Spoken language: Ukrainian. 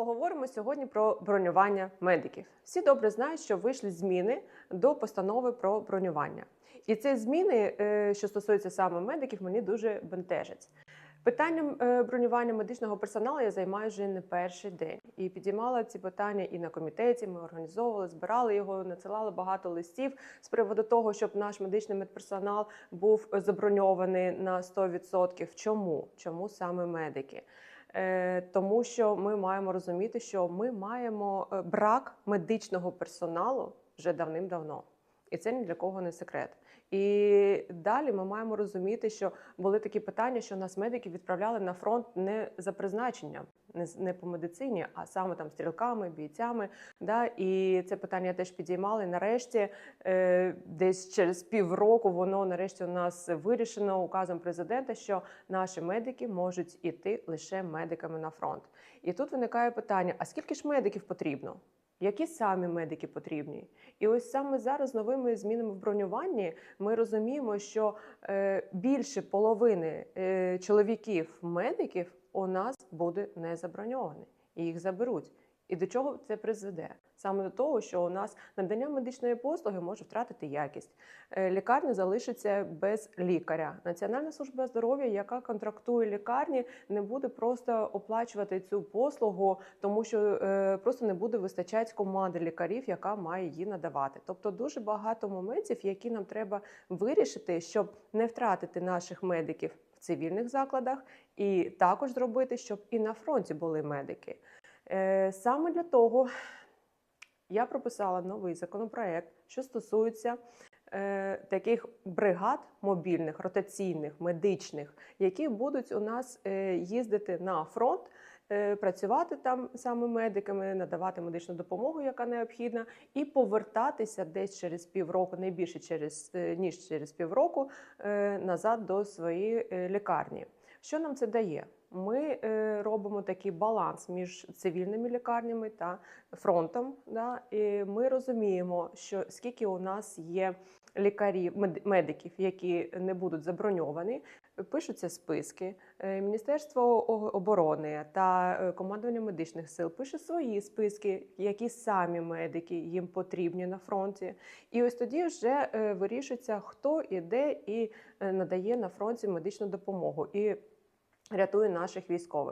Поговоримо сьогодні про бронювання медиків. Всі добре знають, що вийшли зміни до постанови про бронювання. І ці зміни, е, що стосуються саме медиків, мені дуже бентежать. Питанням е, бронювання медичного персоналу я займаю вже не перший день і підіймала ці питання і на комітеті. Ми організовували, збирали його, надсилали багато листів з приводу того, щоб наш медичний медперсонал був заброньований на 100%. Чому? Чому саме медики? Е, Тому що ми маємо розуміти, що ми маємо е, брак медичного персоналу вже давним-давно. І це ні для кого не секрет. І далі ми маємо розуміти, що були такі питання, що нас медики відправляли на фронт не за призначенням, не не по медицині, а саме там стрілками, бійцями. Да? І це питання теж підіймали. Нарешті, е, десь через півроку, воно нарешті у нас вирішено указом президента, що наші медики можуть іти лише медиками на фронт. І тут виникає питання: а скільки ж медиків потрібно? Які самі медики потрібні? І ось саме зараз новими змінами в бронюванні ми розуміємо, що е, більше половини е, чоловіків медиків у нас буде не заброньовані, і їх заберуть. І до чого це призведе? Саме до того, що у нас надання медичної послуги може втратити якість. Е, Лікарня залишиться без лікаря. Національна служба здоров'я, яка контрактує лікарні, не буде просто оплачувати цю послугу, тому що е, просто не буде вистачати команди лікарів, яка має її надавати. Тобто дуже багато моментів, які нам треба вирішити, щоб не втратити наших медиків в цивільних закладах, і також зробити, щоб і на фронті були медики. Е, Саме для того я прописала новий законопроект, що стосується е, таких бригад мобільних, ротаційних, медичних, які будуть у нас е, їздити на фронт. Працювати там саме медиками, надавати медичну допомогу, яка необхідна, і повертатися десь через півроку, не більше через ніж через півроку, назад до своєї лікарні. Що нам це дає? Ми е, робимо такий баланс між цивільними лікарнями та фронтом. Да? І ми розуміємо, що скільки у нас є лікарів, мед- медиків, які не будуть заброньовані, пишуться списки. Е, Міністерство оборони та е, командування медичних сил пише свої списки, які самі медики їм потрібні на фронті. І ось тоді вже вирішується, хто іде і надає на фронті медичну допомогу. І рятує наших військових.